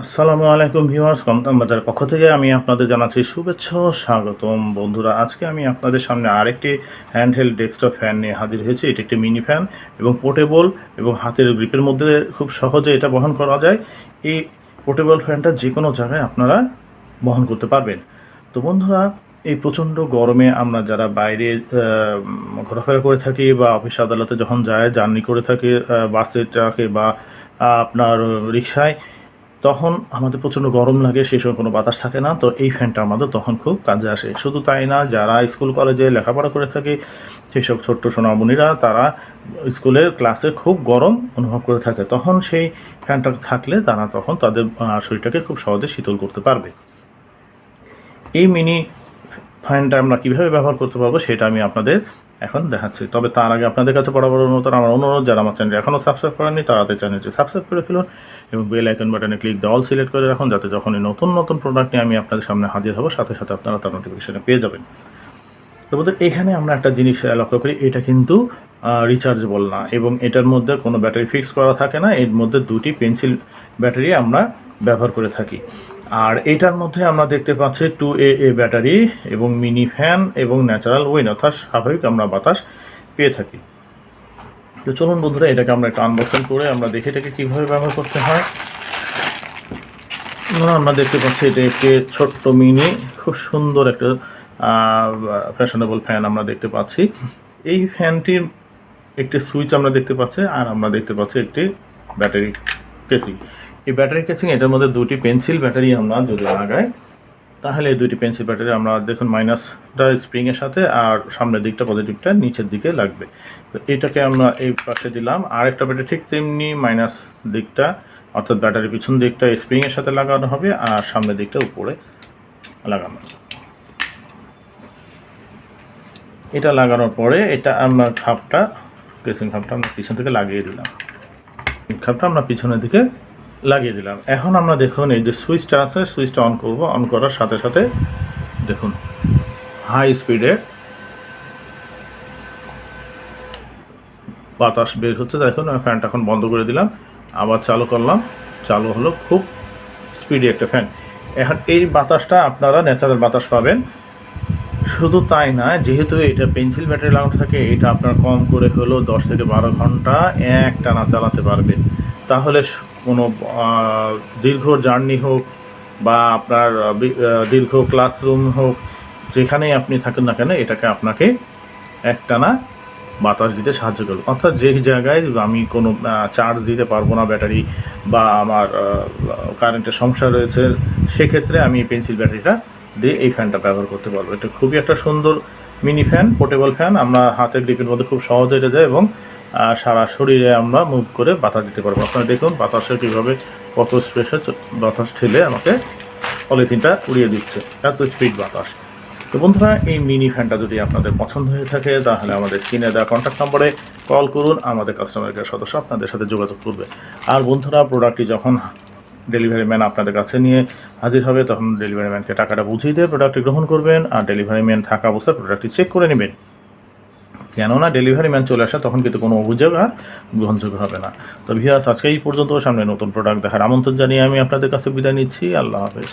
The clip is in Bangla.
আসসালামু আলাইকুম ভিউয়ার্স, কমতাম বাজারের পক্ষ থেকে আমি আপনাদের জানাচ্ছি শুভেচ্ছা স্বাগতম। বন্ধুরা, আজকে আমি আপনাদের সামনে আরেকটি হ্যান্ডহেল্ড ডেস্কটপ ফ্যান নিয়ে হাজির হয়েছি। এটি একটি মিনি ফ্যান এবং পোর্টেবল এবং হাতের গ্রিপের মধ্যে খুব সহজে এটা বহন করা যায়। এই পোর্টেবল ফ্যানটা যে কোনো জায়গায় আপনারা বহন করতে পারবেন। তো বন্ধুরা, এই প্রচণ্ড গরমে আমরা যারা বাইরে ঘোরাফেরা করে থাকি বা অফিস আদালতে যখন যায়, জার্নি করে থাকি বাসে, ট্রাকে বা আপনার রিক্সায় তখন আমাদের প্রচণ্ড গরম লাগে, সেই সময় কোনো বাতাস থাকে না। তো এই ফ্যানটা আমাদের তখন খুব কাজে আসে। শুধু তাই না, যারা স্কুল, কলেজে লেখাপড়া করে থাকে, সেই সব ছোট্ট সোনামণিরা, তারা স্কুলের ক্লাসে খুব গরম অনুভব করে থাকে। তখন সেই ফ্যানটা থাকলে তারা তখন তাদের শরীরটাকে খুব সহজে শীতল করতে পারবে। এই মিনি ফ্যানটা আমরা কীভাবে ব্যবহার করতে পারব, সেটা আমি আপনাদের এখন দেখাচ্ছি। তবে তার আগে আপনাদের কাছে বরাবর অনুরোধ আমার অনুরোধ, যারা আমার চ্যানেল এখনও সাবস্ক্রাইব করেননি তাড়াতাড়ি চ্যানেলটি সাবস্ক্রাইব করে ফেলুন এবং বেল আইকন বাটনে ক্লিক দিয়ে অল সিলেক্ট করে রাখুন, যাতে যখনই নতুন নতুন প্রোডাক্ট নিয়ে আমি আপনাদের সামনে হাজির হব, সাথে সাথে আপনারা তার নোটিফিকেশনে পেয়ে যাবেন। তো এখানে আমরা একটা জিনিস লক্ষ্য করি, এটা কিন্তু রিচার্জেবল না এবং এটার মধ্যে কোনো ব্যাটারি ফিক্স করা থাকে না, এর মধ্যে দুটি পেন্সিল ব্যাটারি আমরা ব্যবহার করে থাকি। আর এটার মধ্যে আমরা দেখতে পাচ্ছি টু এ এ ব্যাটারি এবং মিনি ফ্যান এবং ন্যাচারাল উইন অর্থাৎ স্বাভাবিক আমরা বাতাস পেয়ে থাকি। তো চলুন বন্ধুরা, এটাকে আমরা একটা আনবক্সিং করে আমরা দেখে এটাকে কীভাবে ব্যবহার করতে হয়। আমরা দেখতে পাচ্ছি এটা একটি ছোট্ট মিনি, খুব সুন্দর একটা ফ্যাশনেবল ফ্যান আমরা দেখতে পাচ্ছি। এই ফ্যানটির একটি সুইচ আমরা দেখতে পাচ্ছি, আর আমরা দেখতে পাচ্ছি একটি ব্যাটারি কেসিং এই ব্যাটারি কেসিং এটার মধ্যে দুটি পেন্সিল ব্যাটারি আমরা যদি লাগাই, তাহলে এই দুটি পেন্সিল ব্যাটারি আমরা দেখুন মাইনাসটা স্প্রিংয়ের সাথে আর সামনের দিকটা পজিটিভটা নিচের দিকে লাগবে। তো এটাকে আমরা এই পাশে দিলাম। আর একটা ব্যাটারি ঠিক তেমনি মাইনাস দিকটা, অর্থাৎ ব্যাটারি পিছন দিকটা স্প্রিংয়ের সাথে লাগানো হবে আর সামনের দিকটা উপরে লাগানো এটা লাগানোর পরে এটা আমরা খাপটা কেসিং খাপটা আমরা পিছন থেকে লাগিয়ে দিলাম। খাপটা আমরা পিছনের দিকে লাগিয়ে দিলাম। এখন আমরা দেখুন এই যে সুইচটা আছে, সুইচটা অন করব, অন করার সাথে সাথে দেখুন হাই স্পিডে বাতাস বের হচ্ছে। দেখুন, আমি ফ্যানটা এখন বন্ধ করে দিলাম। আবার চালু করলাম। চালু হলো খুব স্পিডি একটা ফ্যান এখন এই বাতাসটা আপনারা ন্যাচারাল বাতাস পাবেন। শুধু তাই না, যেহেতু এটা পেন্সিল ব্যাটারি লাগানো থাকে, এটা আপনার কম করে হলেও দশ থেকে বারো ঘণ্টা এক টানা চালাতে পারবেন। তাহলে কোনো দীর্ঘ জার্নি হোক বা আপনার দীর্ঘ ক্লাসরুম হোক, যেখানেই আপনি থাকেন না কেন, এটাকে আপনাকে একটানা বাতাস দিতে সাহায্য করবে। অর্থাৎ যে জায়গায় আমি কোনো চার্জ দিতে পারব না ব্যাটারি বা আমার কারেন্টের সমস্যা রয়েছে, সেক্ষেত্রে আমি পেন্সিল ব্যাটারিটা দিয়ে এই ফ্যানটা ব্যবহার করতে পারব। এটা খুবই একটা সুন্দর মিনি ফ্যান পোর্টেবল ফ্যান আমরা হাতের গ্রিপের মধ্যে খুব সহজে এটা যায় এবং সারা শরীরে আমরা মুভ করে বাতাস দিতে পারব। আপনারা দেখুন বাতাসে কীভাবে কত স্পেসে বাতাস ঠেলে আমাকে পলিথিনটা উড়িয়ে দিচ্ছে। এত স্পিড বাতাস। তো বন্ধুরা, এই মিনি ফ্যানটা যদি আপনাদের পছন্দ হয়ে থাকে, তাহলে আমাদের স্ক্রিনে দেওয়া কন্ট্যাক্ট নম্বরে কল করুন, আমাদের কাস্টমার কেয়ার সদস্য আপনাদের সাথে যোগাযোগ করবে। আর বন্ধুরা প্রোডাক্টটি যখন ডেলিভারি ম্যান আপনাদের কাছে নিয়ে হাজির হবে, তখন ডেলিভারি ম্যানকে টাকাটা বুঝিয়ে দিয়ে প্রোডাক্টটি গ্রহণ করবেন। আর ডেলিভারি ম্যান থাকা অবস্থায় প্রোডাক্টটি চেক করে নেবেন। কেননা ডেলিভারি ম্যান চলে আসা, তখন কিন্তু কোনো অভিযোগ আর গ্রহণযোগ্য হবে না। তো ভিয়াস আজকে এই পর্যন্ত সামনে নতুন প্রোডাক্ট দেখার আমন্ত্রণ জানিয়ে আমি আপনাদের কাছে বিদায় নিচ্ছি। আল্লাহ হাফেজ।